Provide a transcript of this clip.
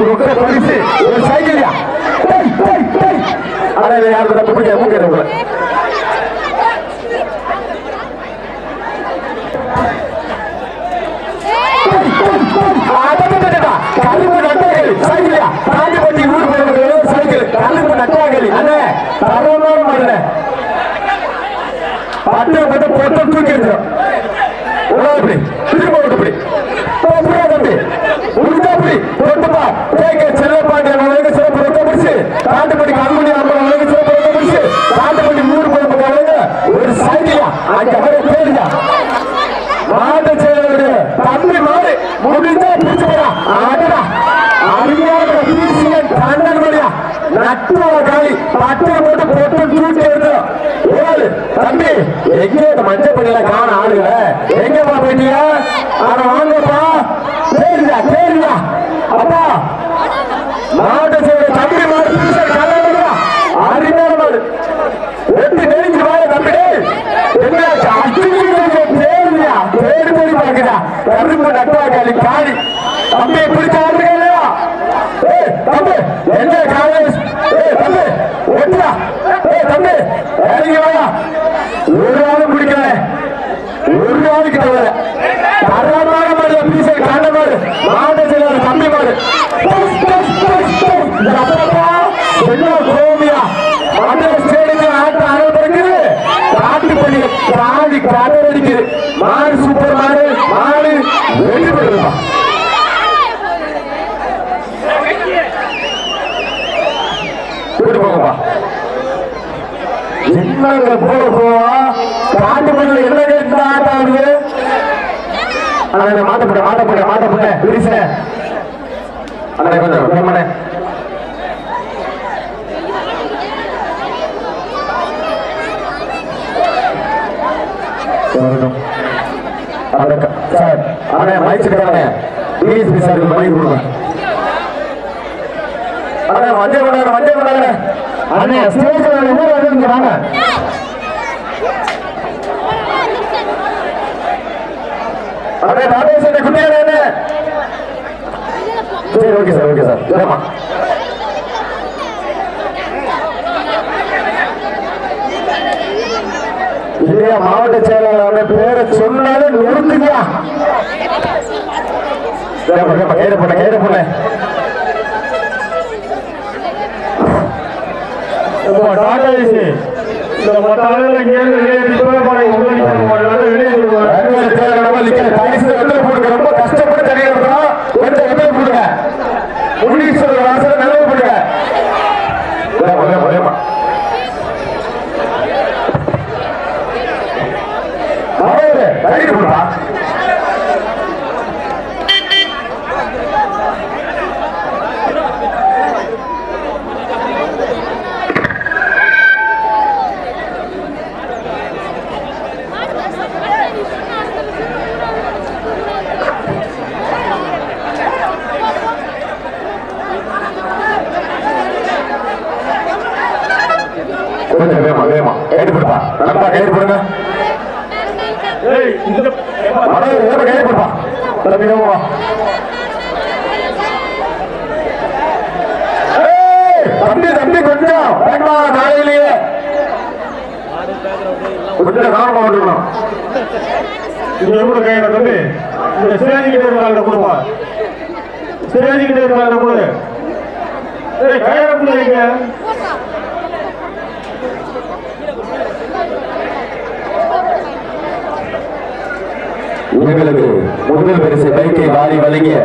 ரொக்க பரிசு ஒரு சைக்கிள்யா? டேய் அட தப்பு பிடிக்க மூக்கிற உங்களை நட்டுவ காலி பட்டு போட்டு போட்டு தூக்கி இருந்தோம் ஏழு தம்பி எங்கே மஞ்ச மஞ்சள் காண ஆளுங்க எங்கப்பா போயிட்டீங்க ஆனா வாங்கப்பா. பேருடா பேருடா அப்பா மாட்டு செயலர் தம்பி மாடு அருமையான மாடு. எட்டு நெருங்கி வாய தம்பி. என்ன பேருடா பேரு போய் பாக்குதா கரும்பு நட்டுவா காலி. காணி தம்பி பிடிச்ச ஆடுறீங்க ஏய் தம்பி என்ன காலேஜ் தம்பி ஒரு நாளும் பிடிக்கல. ஒரு நாளைக்கு தவிர என்னங்க போக போவா காட்டு பண்ணல என்ன கேட்டு ஆட்டம் ஆடுது அண்ணா மாட்ட போட்ட மாட்ட பிரிச அண்ணா கொஞ்சம் வேமாண்ணே சார் அண்ணே மைச்சுக்காரண்ணே டிஎஸ்பி சார் மைக் கொடுங்க. அண்ணே மஞ்சள் கொண்டாங்க கொண்டாங்க அண்ணே ஸ்டேஜ் ஊர் வாங்க. அண்ணே குட்டியாரே சரி ஓகே சார் ஓகே சார். இல்லையா மாவட்ட செயலாளர் பேரை சொன்னாலே நொறுக்குங்கயா கையில போட்ட கையில போட்ட டாடா ஏசி இந்த மற்ற ஆளுகளை இங்கே வெளியே போறேன் உங்களுக்கு வெளியே போடுங்க ரொம்ப கஷ்டப்பட்டு தண்ணி எடுக்கிறோம். கொஞ்சம் வெத்தலை போடுங்க முனீஸ்வரர் வாசல நல்லது போடுங்க வேமா, வேமா, வேமா. அவரு, கையில போடுப்பா. கொஞ்சம் வேமா வேமா கைடு கொடுப்பா நண்பா கைடு போடுங்க. ஏய் இந்த மனோஜ் கைடு தம்பி வேமா தம்பி தம்பி கொஞ்சம். வேமா நாளையிலேயே கொஞ்சம் கவனமா வந்துடணும் இங்க எப்படி கையில தம்பி? இந்த ஸ்டேஜ் கிட்ட இருக்காங்க கொடுப்பா. ஸ்டேஜ் கிட்ட இருக்காங்க கொடு. கையில கொடுங்க இவர்களுக்கு முதல் பரிசு பைக்கை வாரி வழங்கிய